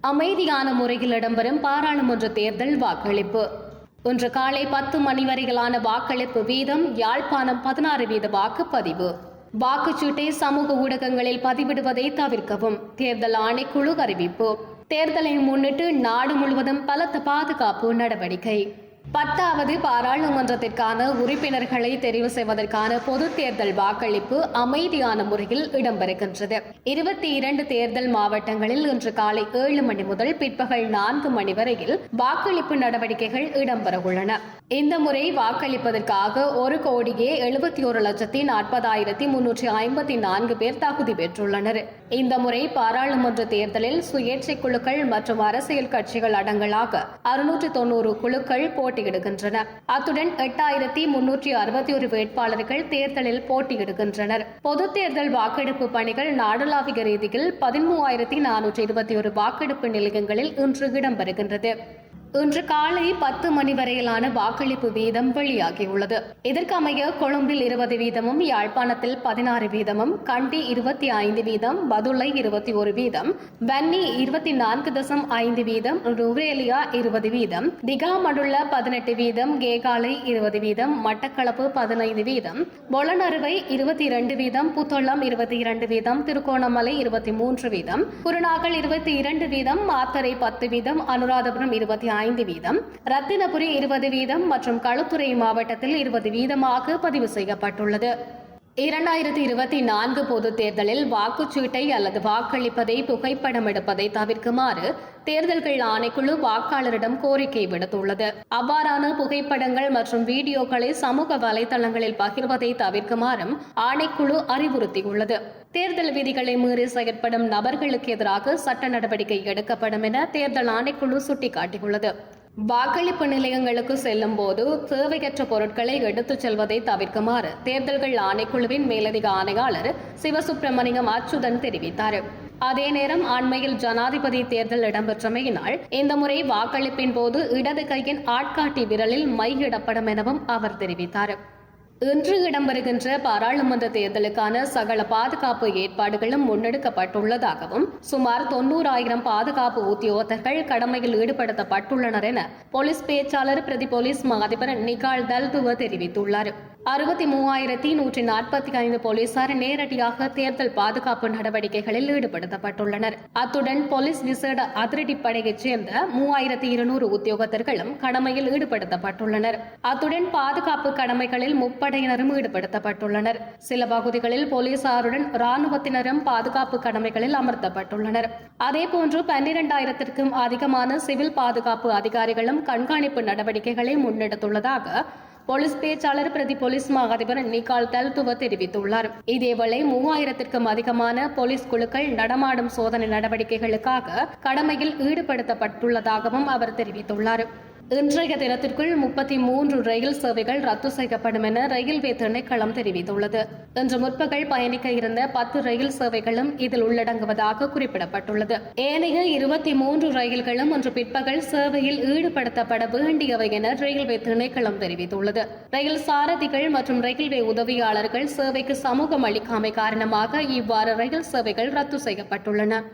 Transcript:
அமைதியான முறையில் இடம்பெறும் பாராளுமன்ற தேர்தல் வாக்களிப்பு. இன்று காலை பத்து மணி வரையிலான வாக்களிப்பு வீதம் யாழ்ப்பாணம் பதினாறு வீத வாக்குப்பதிவு. வாக்குச்சீட்டை சமூக ஊடகங்களில் பதிவிடுவதை தவிர்க்கவும். தேர்தல் ஆணைக்குழு அறிவிப்பு. தேர்தலை முன்னிட்டு நாடு முழுவதும் பலத்த பாதுகாப்பு நடவடிக்கை. பத்தாவது பாராளுமன்றத்திற்கான உறுப்பினர்களை தெரிவு செய்வதற்கான பொது தேர்தல் வாக்களிப்பு அமைதியான முறையில் இடம்பெறுகின்றது. இருபத்தி இரண்டு தேர்தல் மாவட்டங்களில் இன்று காலை ஏழு மணி முதல் பிற்பகல் நான்கு மணி வரையில் வாக்களிப்பு நடவடிக்கைகள் இடம்பெறவுள்ளன. இந்த முறை வாக்களிப்பதற்காக ஒரு கோடியே எழுபத்தி ஒரு லட்சத்தி நாற்பதாயிரத்தி முன்னூற்றி ஐம்பத்தி நான்கு பேர் தகுதி பெற்றுள்ளனர். இந்த முறை பாராளுமன்ற தேர்தலில் சுயேட்சை குழுக்கள் மற்றும் அரசியல் கட்சிகள் அடங்கலாக அறுநூற்று தொன்னூறு குழுக்கள் போட்டியிடுகின்றன. அத்துடன் எட்டாயிரத்தி முன்னூற்றி அறுபத்தி ஒரு வேட்பாளர்கள் தேர்தலில் போட்டியிடுகின்றனர். பொது தேர்தல் வாக்கெடுப்பு பணிகள் நாடளாவிய ரீதியில் பதிமூவாயிரத்தி நானூற்றி இருபத்தி ஒரு வாக்கெடுப்பு நிலையங்களில் இன்று இடம்பெறுகின்றது. இன்று காலை பத்து மணி வரையிலான வாக்களிப்பு வீதம் வெளியாகியுள்ளது. இதற்கமைய கொழும்பில் இருபது வீதமும் யாழ்ப்பாணத்தில் பதினாறு வீதமும் கண்டி இருபத்தி ஐந்து வீதம் பதுளை இருபத்தி ஒரு வீதம் வன்னி இருபத்தி நான்கு தசம் ஐந்து வீதம் ருரேலியா இருபது வீதம் திகாமடுள்ள பதினெட்டு வீதம் கேகாலை இருபது வீதம் மட்டக்களப்பு பதினைந்து வீதம் பொலனறுவை இருபத்தி இரண்டு வீதம் புத்தளம் இருபத்தி இரண்டு வீதம் திருகோணமலை இருபத்தி மூன்று வீதம் குருநாகல் இருபத்தி இரண்டு வீதம் மாத்தரை பத்து வீதம் அனுராதபுரம் இருபத்தி ஐந்து வீதம் ரத்தினபுரி இருபது வீதம் மற்றும் களுத்துறை மாவட்டத்தில் இருபது வீதமாக பதிவு செய்யப்பட்டுள்ளது. இரண்டாயிரத்தி இருபத்தி நான்கு பொதுத் தேர்தலில் வாக்குச்சீட்டை அல்லது வாக்களிப்பதை புகைப்படம் எடுப்பதை தவிர்க்குமாறு தேர்தல்கள் ஆணைக்குழு வாக்காளரிடம் கோரிக்கை விடுத்துள்ளது. அவ்வாறான புகைப்படங்கள் மற்றும் வீடியோக்களை சமூக வலைதளங்களில் பகிர்வதை தவிர்க்குமாறும் ஆணைக்குழு அறிவுறுத்தியுள்ளது. தேர்தல் விதிகளை மீறி செயற்படும் நபர்களுக்கு எதிராக சட்ட நடவடிக்கை எடுக்கப்படும் என தேர்தல் ஆணைக்குழு சுட்டிக்காட்டியுள்ளது. வாக்களிப்பு நிலையங்களுக்கு செல்லும் போது தேவையற்ற பொருட்களை எடுத்துச் செல்வதை தவிர்க்குமாறு தேர்தல்கள் ஆணைக்குழுவின் மேலதிக ஆணையாளர் சிவசுப்பிரமணியம் அச்சுதன் தெரிவித்தார். அதே நேரம் அண்மையில் ஜனாதிபதி தேர்தல் இடம்பெற்றமையினால் இந்த முறை வாக்களிப்பின் போது இடது கையின் ஆட்காட்டி விரலில் மை இடப்படும் எனவும் அவர் தெரிவித்தார். இன்று இடம்பெறுகின்ற பாராளுமன்ற தேர்தலுக்கான சகல பாதுகாப்பு ஏற்பாடுகளும் முன்னெடுக்கப்பட்டுள்ளதாகவும் சுமார் தொன்னூறாயிரம் பாதுகாப்பு உத்தியோகத்தர்கள் கடமையில் ஈடுபடுத்தப்பட்டுள்ளனர் என போலீஸ் பேச்சாளர் பிரதி போலீஸ் மாதிபர் நிகால் தல்துவ தெரிவித்துள்ளார். அறுபத்தி மூவாயிரத்தி நூற்றி நாற்பத்தி ஐந்து போலீசார் நேரடியாக தேர்தல் பாதுகாப்பு நடவடிக்கைகளில் ஈடுபடுத்தப்பட்டுள்ளனர். அத்துடன் போலீஸ் விசேட அதிரடிப்படையைச் சேர்ந்த மூவாயிரத்தி இருநூறு உத்தியோகத்தர்களும் கடமையில் ஈடுபடுத்தப்பட்டுள்ளனர். அத்துடன் பாதுகாப்பு கடமைகளில் முப்படையினரும் ஈடுபடுத்தப்பட்டுள்ளனர். சில பகுதிகளில் போலீசாருடன் ராணுவத்தினரும் பாதுகாப்பு கடமைகளில் அமர்த்தப்பட்டுள்ளனர். அதேபோன்று பன்னிரண்டாயிரத்திற்கும் அதிகமான சிவில் பாதுகாப்பு அதிகாரிகளும் கண்காணிப்பு நடவடிக்கைகளை முன்னெடுத்துள்ளதாக போலீஸ் பேச்சாளர் பிரதி போலீஸ் மா நிகால் தல்துவ தெரிவித்துள்ளார். இதேவேளை மூவாயிரத்திற்கும் அதிகமான போலீஸ் குழுக்கள் நடமாடும் சோதனை நடவடிக்கைகளுக்காக கடமையில் ஈடுபடுத்தப்பட்டுள்ளதாகவும் அவர் தெரிவித்துள்ளார். இன்றைய தினத்திற்குள் முப்பத்தி மூன்று ரயில் சேவைகள் ரத்து செய்யப்படும் என ரயில்வே திணைக்களம் தெரிவித்துள்ளது. இன்று முற்பகல் பயணிக்க இருந்த பத்து ரயில் சேவைகளும் இதில் உள்ளடங்குவதாக குறிப்பிடப்பட்டுள்ளது. ஏனைய இருபத்தி மூன்று ரயில்களும் இன்று பிற்பகல் சேவையில் ஈடுபடுத்தப்பட வேண்டியவை என ரயில்வே திணைக்களம் தெரிவித்துள்ளது. ரயில் சாரதிகள் மற்றும் ரயில்வே உதவியாளர்கள் சேவைக்கு சமூகம் அளிக்காமை காரணமாக இவ்வாறு ரயில் சேவைகள் ரத்து செய்யப்பட்டுள்ளன.